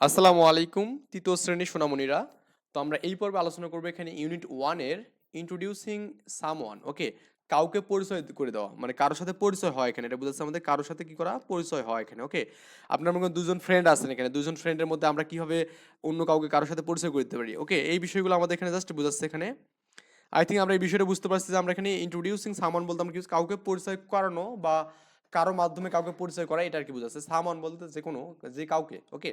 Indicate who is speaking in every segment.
Speaker 1: আসসালামু আলাইকুম, তৃতীয় শ্রেণির সোনামণিরা। তো আমরা এই পর্বে আলোচনা করব এখানে ইউনিট ওয়ানের ইন্ট্রোডিউসিং সামওয়ান ওকে কাউকে পরিচয় করে দেওয়া মানে কারোর সাথে পরিচয় হয় এখানে, এটা বুঝাচ্ছে আমাদের কারোর সাথে কি করা, পরিচয় হয় এখানে ওকে আপনার মনে দুজন ফ্রেন্ড আছেন এখানে, দুজন ফ্রেন্ডের মধ্যে আমরা কীভাবে অন্য কাউকে কারোর সাথে পরিচয় করে দিতে পারি ওকে এই বিষয়গুলো আমাদের এখানে জাস্ট বুঝাচ্ছে এখানে। আই থিঙ্ক আমরা এই বিষয়টা বুঝতে পারছি যে আমরা এখানে ইন্ট্রোডিউসিং সামান বলতে আমরা কি কাউকে পরিচয় করানো বা কারও মাধ্যমে কাউকে পরিচয় করা, এটা আর কি বুঝাচ্ছে। সামান বলতে যে কোনো, যে কাউকে ওকে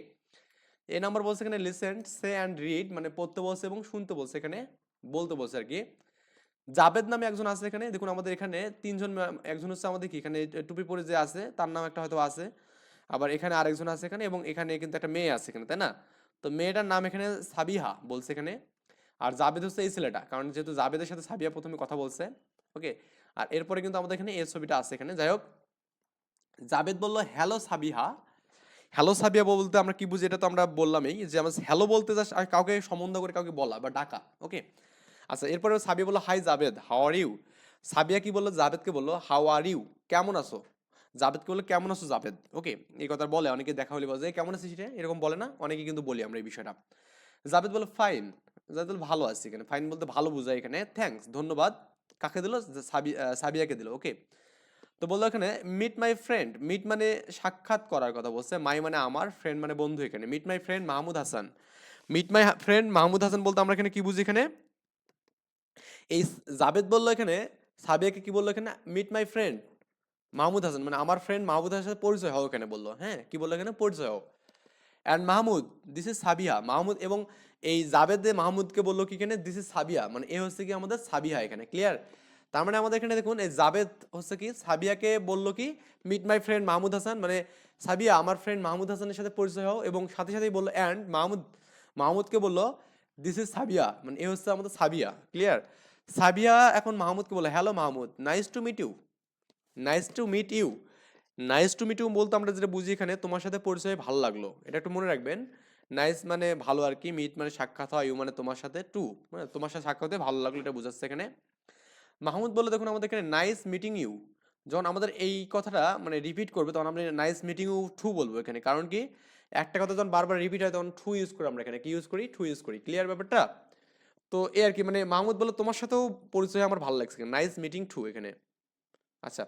Speaker 1: এ নাম্বার বলছে এখানে লিসেন সে অ্যান্ড রিড মানে পড়তে বলছে এবং শুনতে বলছে, এখানে বলতে বলছে আর কি। জাবেদ নামে একজন আছে এখানে, দেখুন আমাদের এখানে তিনজন, একজন হচ্ছে আমাদের কি, এখানে টুপি পরে যে আছে, তার নাম একটা হয়তো আছে। আবার এখানে আরেকজন আছে এখানে এবং এখানে কিন্তু একটা মেয়ে আছে এখানে, তাই না? তো মেয়েটার নাম এখানে সাবিহা বলছে এখানে। আর জাবেদ হচ্ছে এই ছেলেটা, কারণ যেহেতু জাবেদের সাথে সাবিয়া প্রথমে কথা বলছে, ওকে? আর এরপরে কিন্তু আমাদের এখানে এই ছবিটা আছে এখানে। যাই হোক, জাবেদ বলল হ্যালো সাবিহা। হ্যালো সাবিয়া বলতে আমরা কি বুঝি? এটা তো আমরা বললামই যে আমরা হ্যালো বলতে জাস্ট কাউকে সম্বন্ধ করে কাউকে বলা বা ডাকা ওকে আচ্ছা এরপরে সাবিয়া বলল hi Javed how are you Sabiya কি বলল? জাবেদকে বলল হাউ আর ইউ কেমন আছো? জাবেদকে বলল, কেমন আছো জাবেদ ওকে এই কথা বলে, অনেকে দেখা হলে বলে কেমন আছিস রে? এরকম বলে না, অনেকে কিন্তু বলি আমরা এই বিষয়টা। জাবেদ বলল ফাইন জাবেদ ভালো আছি এখানে। ফাইন বলতে ভালো বোঝায় এখানে। থ্যাঙ্কস ধন্যবাদ। কাকে দিল? সাবি সাবিয়াকে দিল ওকে তো বলল এখানে মিট মাই ফ্রেন্ড মিট মানে সাক্ষাৎ করার কথা বলছে। মাই মানে আমার ফ্রেন্ড মানে বন্ধু এখানে। Meet my friend Mahmud Hasan. Meet my friend Mahmud Hasan বলতে আমরা এখানে কি বুঝি এখানে? এই জাবেদ বলল এখানে, সাবিয়াকে কি বলল এখানে? Meet my friend Mahmud Hasan মানে আমার ফ্রেন্ড মাহমুদ হাসানের সাথে পরিচয় হও এখানে বলল। হ্যাঁ কি বলল এখানে? পরিচয় হও। And Mahmud this is Sabiya Mahmud এবং এই জাবেদ মাহমুদকে বলল কি এখানে? দিস ইজ সাবিয়া মানে এ হচ্ছে কি আমাদের সাবিয়া এখানে ক্লিয়ার তার মানে আমাদের এখানে দেখুন, এই জাবেদ হচ্ছে কি, সাবিয়াকে বলল কি meet my friend Mahmud Hasan মানে সাবিয়া আমার ফ্রেন্ড মাহমুদ হাসানের সাথে পরিচয় হও এবং সাথে সাথেই বলল অ্যান্ড মাহমুদ মাহমুদকে বলল দিস ইজ সাবিয়া। মানে এ হচ্ছে আমাদের সাবিয়া ক্লিয়ার সাবিয়া এখন মাহমুদকে বলল hello Mahmud nice to meet you nice to meet you nice to meet you বলতে আমরা যেটা বুঝি এখানে, তোমার সাথে পরিচয় ভালো লাগল। এটা একটু মনে রাখবেন নাইস মানে ভালো আর কি মিট মানে সাক্ষাৎ হয় ইউ মানে তোমার সাথে টু মানে তোমার সাথে সাক্ষাৎ হতে ভালো লাগল, এটা বোঝাচ্ছে এখানে। মাহমুদ বলল, দেখুন, আমাদের এখানে নাইস মিটিং ইউ যখন আমাদের এই কথাটা মানে রিপিট করবে, তখন আমরা নাইস মিটিং ইউ টু বলব এখানে। কারণ কি? একটা কথা যখন বারবার রিপিট হয়, তখন টু ইউজ করি আমরা এখানে কি ইউজ করি? টু ইউজ করি। ক্লিয়ার ব্যাপারটা? তো এ আর কি মানে মাহমুদ বলল, তোমার সাথেও পরিচয় আমার ভালো লাগছে নাইস মিটিং টু এখানে। আচ্ছা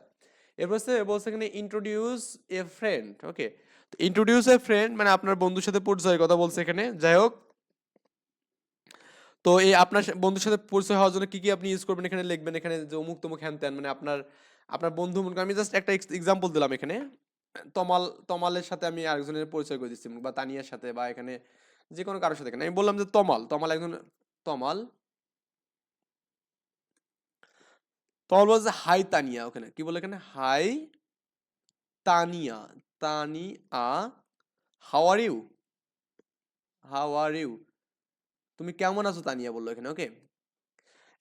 Speaker 1: এরপর হচ্ছে বলছে এখানে introduce a friend okay introduce a friend মানে আপনার বন্ধুর সাথে পরিচয়ের কথা বলছে এখানে। যাই হোক তো এই আপনার বন্ধুর সাথে পরিচয় হওয়ার জন্য কি কি আপনি ইউজ করবেন? এখানে লিখবেন, এখানে যে অমুক তমুক হ্যান ত্যান মানে আপনার আপনার বন্ধু মনে আমি জাস্ট একটা এক্সাম্পল দিলাম এখানে। তমাল, তমালের সাথে আমি আরেকজনের পরিচয় করে দিচ্ছি বা তানিয়ার সাথে, বা এখানে যে কোনো কারোর সাথে। এখানে আমি বললাম যে তমাল তমাল একজন, তমাল তমাল বলছে হাই তানিয়া ওখানে। কি বলে এখানে? Hi Tania Tania how are you how are you তুমি কেমন আছো তানিয়া? বলল এখানে, ওকে?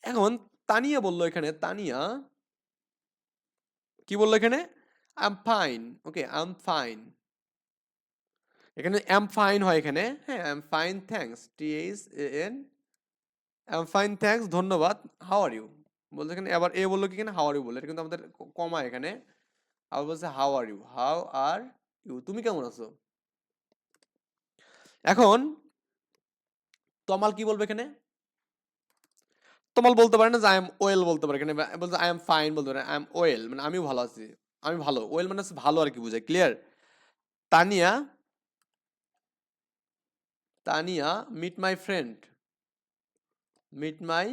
Speaker 1: এখন তানিয়া বলল এখানে, তানিয়া কি বলল এখানে? I am fine okay I am fine এখানে এম ফাইন হয় এখানে হ্যাঁ am fine thanks T H N am fine thanks ধন্যবাদ হাউ আর ইউ বলছে এখানে, আবার এ বলল কি এখানে? হাউ আর ইউ বলে এটা কিন্তু আমাদের কমা এখানে। আবার বলছে how are you how are you তুমি কেমন আছো? এখন তমাল কি বলবে এখানে? তমাল বলতে পারে না যে আই এম ওয়েল বলতে পারে। এখানে বলতে আই এম ফাইন বলতে পারে। আই এম ওয়েল মানে আমিও ভালো আছি। আমি ভালো। ওয়েল মানে ভালো আর কি বোঝায়। Clear Tania Tania meet my friend meet my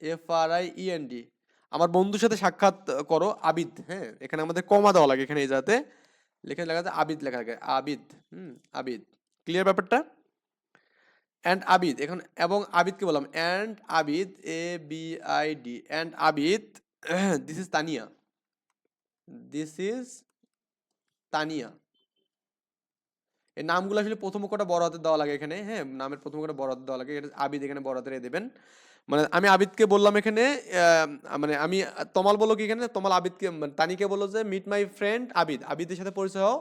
Speaker 1: F R I E N D আমার বন্ধুর সাথে সাক্ষাৎ করো, আবিদ হ্যাঁ? এখানে আমাদের কমা দেওয়া লাগে এখানে এই যাতে লেখা লেখা আবিদ লেখা থাকে। আবিদ, হুম, আবিদ। ক্লিয়ার ব্যাপারটা? অ্যান্ড আবিদ এখন, এবং আবিদকে বললাম and Abid A B I D and Abid this is Tania this is Tania এই নামগুলো আসলে প্রথম কটা বড় হাতে দেওয়া লাগে এখানে হ্যাঁ নামের প্রথম কটা বড় হাতে দেওয়া লাগে, এটা আবিদ এখানে বড় হাতে দেবেন। মানে আমি আবিদকে বললাম এখানে মানে আমি তমাল বলো কি এখানে? তমাল আবিদকে মানে তানিকে বলল যে মিট মাই ফ্রেন্ড আবিদ আবিদের সাথে পরিচয় হও।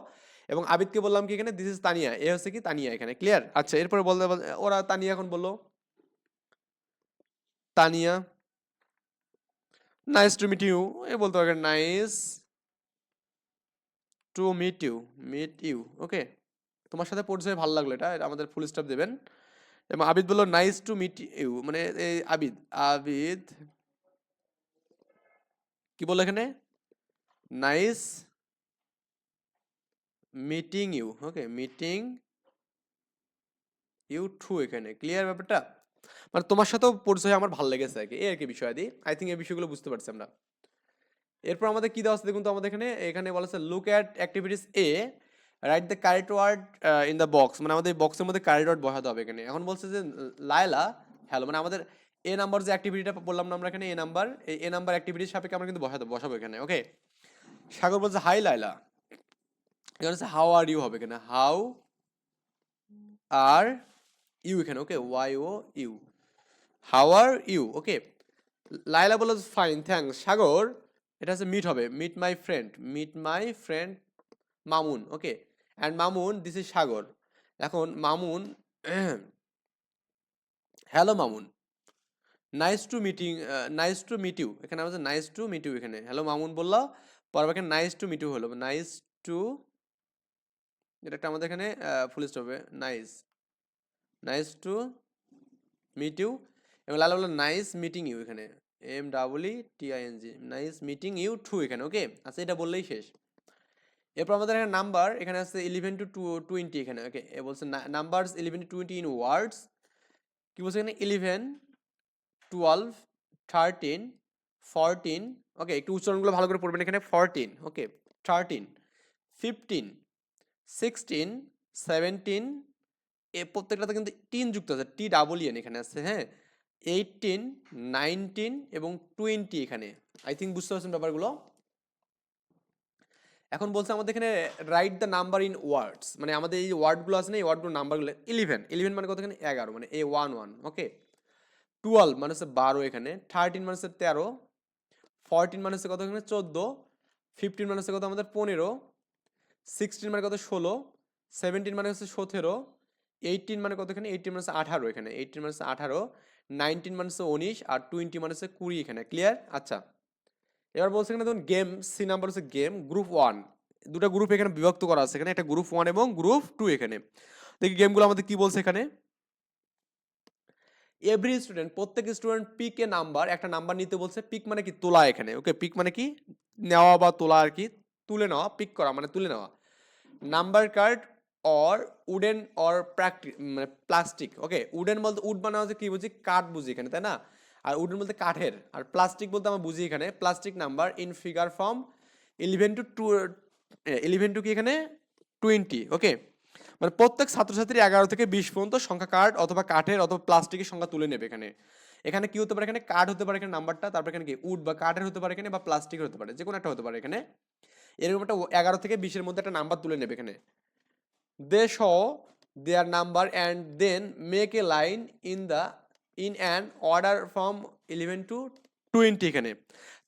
Speaker 1: এবং আবিদকে বললাম কি এখানে? This is Tania. এ হচ্ছে কি তানিয়া এখানে। ক্লিয়ার আচ্ছা এরপরে বলতে ওরা তানিয়া এখন বলল, Tania nice to meet you এ বলতে পারবেন nice to meet you meet you okay তোমার সাথে পরিচয় ভালো লাগল এটা। আমাদের ফুল স্টপ দেবেন। এবং আবিদ বলল নাইস টু মিট ইউ মানে এই আবিদ আবিদ, কি বলল এখানে? Nice meeting you okay meeting you too এখানে ক্লিয়ার ব্যাপারটা? মানে তোমার সাথেও পরিচয় আমার ভালো লেগেছে আর কি, এই আর কি বিষয়াদি। আই থিঙ্ক এই বিষয়গুলো বুঝতে পারছি আমরা। এরপর আমাদের কি দেওয়া আছে দেখুন তো আমাদের এখানে? এখানে বলা আছে look at activities A write the correct word in the box মানে আমাদের বক্সের মধ্যে কারেক্ট ওয়ার্ড বসাতে হবে এখানে। এখন বলছে যে, লায়লা হ্যালো মানে আমাদের এ নাম্বার যে অ্যাক্টিভিটিটা বললাম না আমরা এখানে এ নাম্বার এই এ নাম্বার অ্যাক্টিভিটির সাপেক্ষে আমরা কিন্তু বসাতে, বসাবো এখানে ওকে সাগর বলছে হাই লাইলা এখানে হচ্ছে হাউ আর ইউ হবে এখানে হাউ আর ইউ এখানে okay Y O U how are you okay Laila বলে ফাইন থ্যাঙ্কস সাগর। এটা হচ্ছে মিট হবে। Meet my friend meet my friend Mamun okay and Mamun this is Sagar. এখন Mamun hello Mamun nice to meeting nice to meet you এখানে আমাদের nice to meet you এখানে। Hello Mamun বলল পরে এখানে নাইস টু মিট ইউ হলো। Nice to এটা একটা আমাদের এখানে ফুল স্টপ হবে nice nice to meet you এবং লাল বলল নাইস মিটিং ইউ এখানে M double T I N G nice meeting you too এখানে ওকে আচ্ছা এটা বললেই শেষ। এরপর আমাদের এখানে নাম্বার এখানে আছে ইলেভেন টু টু টোয়েন্টি এখানে ওকে এ বলছে number eleven to twenty in words কি বলছে এখানে? Eleven twelve thirteen fourteen okay একটু উচ্চারণগুলো ভালো করে পড়বেন এখানে fourteen okay thirteen fifteen sixteen seventeen এ প্রত্যেকটাতে কিন্তু টিন যুক্ত আছে টি ডাবল এন এখানে আছে হ্যাঁ? এইটিন নাইনটিন এবং টোয়েন্টি এখানে। আই থিঙ্ক বুঝতে পারছেন ব্যাপারগুলো? এখন বলছে আমাদের এখানে write the number in words মানে আমাদের এই ওয়ার্ডগুলো আছে না, এই ওয়ার্ডগুলো নাম্বারগুলো ইলেভেন ইলেভেন মানে কত এখানে এগারো মানে এ ওয়ান ওয়ান ওকে টুয়েলভ মানে হচ্ছে বারো এখানে থার্টিন মানে হচ্ছে তেরো ফরটিন মানে হচ্ছে কত এখানে চোদ্দ ফিফটিন মানে হচ্ছে কত? আমাদের পনেরো সিক্সটিন মানে কত ষোলো সেভেন্টিন মানে হচ্ছে সতেরো এইটিন মানে কত এখানে এইটিন মানে আঠারো এখানে। এইটিন মানে হচ্ছে আঠারো নাইনটিন মানে হচ্ছে উনিশ, আর টোয়েন্টি মানে হচ্ছে কুড়ি এখানে। ক্লিয়ার আচ্ছা। এবার বলছে এখানে ধরুন গেম সি নাম্বার হচ্ছে গেম গ্রুপ ওয়ান দুটো গ্রুপ এখানে বিভক্ত করা আছে এখানে। একটা গ্রুপ ওয়ান এবং গ্রুপ টু এখানে। দেখি গেমগুলো আমাদের কি বলছে এখানে? এভরি স্টুডেন্ট প্রত্যেক স্টুডেন্ট পিক এ নাম্বার একটা নাম্বার নিতে বলছে পিক মানে কি? তোলা এখানে। ওকে পিক মানে কি? নেওয়া বা তোলা আর কি। তুলে নেওয়া পিক করা মানে তুলে নেওয়া। Number card or wooden or plastic মানে প্লাস্টিক ওকে উডেন বলতে উড মানে হচ্ছে কি বুঝি? কাঠ বুঝি এখানে, তাই না? আর উডেন বলতে কাঠের। আর প্লাস্টিক বলতে আমরা বুঝি এখানে। Plastic number in figure form eleven to to eleven to কি এখানে? টোয়েন্টি ওকে মানে প্রত্যেক ছাত্রছাত্রী এগারো থেকে বিশ পর্যন্ত সংখ্যা কার্ড অথবা কাঠের অথবা প্লাস্টিকের সংখ্যা তুলে নেবে এখানে। এখানে কি হতে পারে? এখানে কাঠ হতে পারে, এখানে নাম্বারটা তারপর এখানে কি? উড বা কাঠের হতে পারে, এখানে বা প্লাস্টিকের হতে পারে যে কোনো একটা হতে পারে এখানে। এরকম একটা এগারো থেকে বিশের মধ্যে একটা নাম্বার তুলে নেবে এখানে। They show their number and then make a line in the in an order from 11 to 20 এখানে।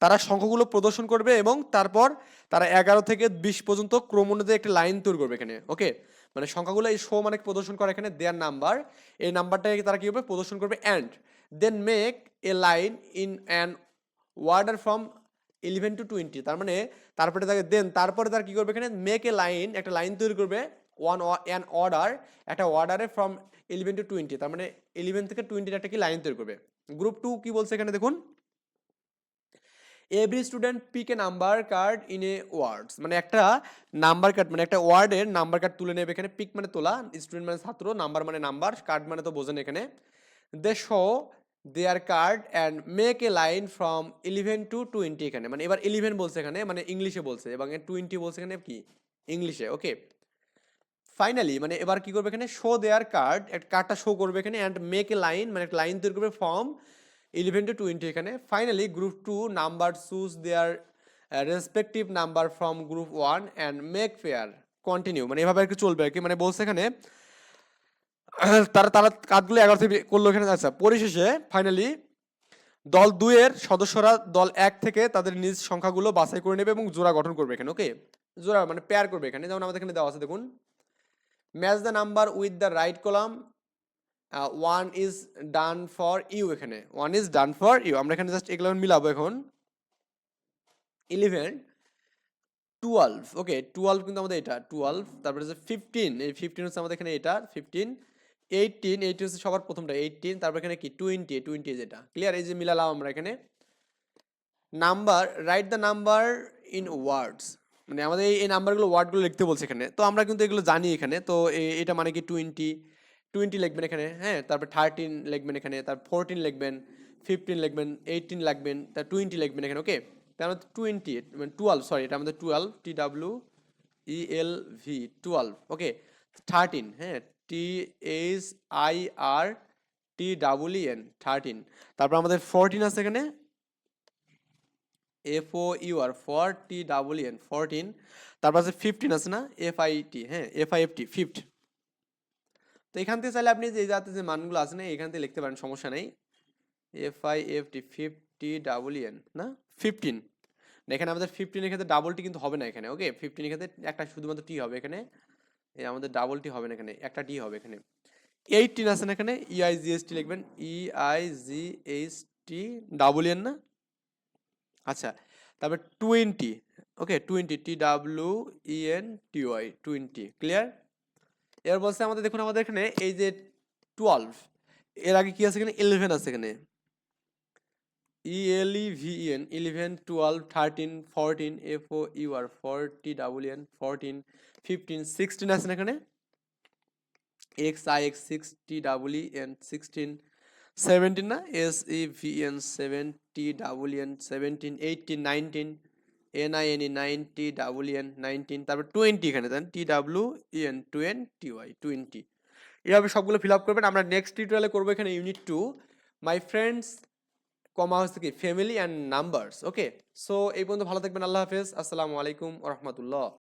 Speaker 1: তারা সংখ্যাগুলো প্রদর্শন করবে এবং তারপর তারা এগারো থেকে বিশ পর্যন্ত ক্রম অনুযায়ী একটা লাইন তৈরি করবে এখানে ওকে মানে সংখ্যাগুলো এই শো মানে প্রদর্শন করে এখানে দেয়ার নাম্বার এই নাম্বারটাকে তারা কী করবে প্রদর্শন করবে and then make a line in an order from eleven to twenty তার মানে তারপরে তাকে দেন, তারপরে তারা কী করবে এখানে? মেক এ লাইন একটা লাইন তৈরি করবে ওয়ান অ্যান অর্ডার একটা অর্ডারে ফ্রম ইলেভেন টু টোয়েন্টি তার মানে ইলেভেন থেকে টোয়েন্টির একটা কি লাইন তৈরি করবে? গ্রুপ টু কি বলছে এখানে দেখুন? Every student pick a number card in a words মানে একটা নাম্বার কার্ড মানে একটা ওয়ার্ডের নাম্বার কার্ড তুলে নেবে এখানে পিক মানে তোলা স্টুডেন্ট মানে ছাত্র নাম্বার মানে নাম্বার কার্ড মানে তো বোঝেন এখানে। They show their card and make a line from eleven to twenty এখানে। মানে এবার ইলেভেন বলছে এখানে মানে ইংলিশে বলছে। এবং টোয়েন্টি বলছে এখানে কি? ইংলিশে ওকে ফাইনালি মানে এবার কি করবে এখানে? শো দেয়ার কার্ড একটা কার্ডটা শো করবে এখানে অ্যান্ড মেক এ লাইন মানে একটা লাইন তৈরি করবে ফর্ম ইলেভেন টু টোয়েন্টি এখানে। Finally group two number choose their respective number from group one and make fair continue মানে এভাবে আর কি চলবে আর কি। মানে বলছে এখানে তারা তারা কাজগুলো এগারো থেকে করল এখানে আচ্ছা পরিশেষে ফাইনালি দল দুইয়ের সদস্যরা দল এক থেকে তাদের নিজ সংখ্যাগুলো বাছাই করে নেবে এবং জোড়া গঠন করবে এখানে ওকে জোড়া মানে পেয়ার করবে এখানে, যেমন আমাদের এখানে দেওয়া আছে, দেখুন। Match the number with the right column one is done for you এখানে one is done for you আমরা এখানে জাস্ট এগুলো মিলাবো এখন। ইলেভেন টুয়েলভ ওকে টুয়েলভ কিন্তু আমাদের এটা টুয়েলভ তারপরে হচ্ছে ফিফটিন এই ফিফটিন হচ্ছে আমাদের এখানে এটা ফিফটিন এইটিন এইটি হচ্ছে সবার প্রথমটা এইটিন তারপর এখানে কি? টোয়েন্টি টোয়েন্টি যেটা। ক্লিয়ার এই যে মিলালাম আমরা এখানে। Number write the number in words মানে আমাদের এই- নাম্বারগুলো ওয়ার্ডগুলো লিখতে বলছে এখানে। তো আমরা কিন্তু এগুলো জানি এখানে। তো এটা মানে কি? টোয়েন্টি টোয়েন্টি লিখবেন এখানে হ্যাঁ? তারপর থার্টিন লিখবেন এখানে, তারপর ফোরটিন লিখবেন ফিফটিন লিখবেন এইটিন লিখবেন তার টোয়েন্টি লিখবেন এখানে ওকে তার মধ্যে টোয়েন্টি মানে টুয়েলভ সরি এটা আমাদের twelve T W E L V twelve okay thirteen হ্যাঁ? T H I R T double N thirteen তারপর আমাদের ফোরটিন আছে এখানে। F O U R four T double N fourteen তারপর আছে ফিফটিন আছে না? এফ আই টি হ্যাঁ F I F T fifth তো এখান থেকে চাইলে আপনি যে জাতের যে মানগুলো আছে না, এখান থেকে লিখতে পারেন, সমস্যা নেই। F I F T fifty double N না? ফিফটিন এখানে আমাদের ফিফটিনের ক্ষেত্রে ডাবল টি কিন্তু হবে না এখানে ওকে ফিফটিনের ক্ষেত্রে একটা শুধুমাত্র টি হবে এখানে। এই আমাদের ডাবল টি হবে না এখানে, একটা টি হবে এখানে। এইটিন না এখানে E I G S T লিখবেন টি ডাবল এন না? আচ্ছা তারপর twenty okay twenty T W E N T Y twenty clear এর বলছে আমাদের, দেখুন আমাদের এখানে এই যে টুয়েলভ এর আগে কি আছে এখানে? ইলেভেন আছে এখানে। E L E V N eleven twelve thirteen fourteen F O U R forty double N fourteen fifteen sixteen আছে না এখানে? X I X six T double E N sixteen seventeen না S E V N seventy double N seventeen eighteen nineteen N I N E ninety double N nineteen তারপর twenty এখানে then T W N twenty Y twenty এভাবে সবগুলো fill up করবেন। আমরা next টিউটোরিয়ালে করব এখানে unit two my friends comma হচ্ছে কি? Family and numbers okay so এই পর্যন্ত ভালো থাকবেন, আল্লাহ হাফেজ। আসসালামু আলাইকুম রহমতুল্লাহ।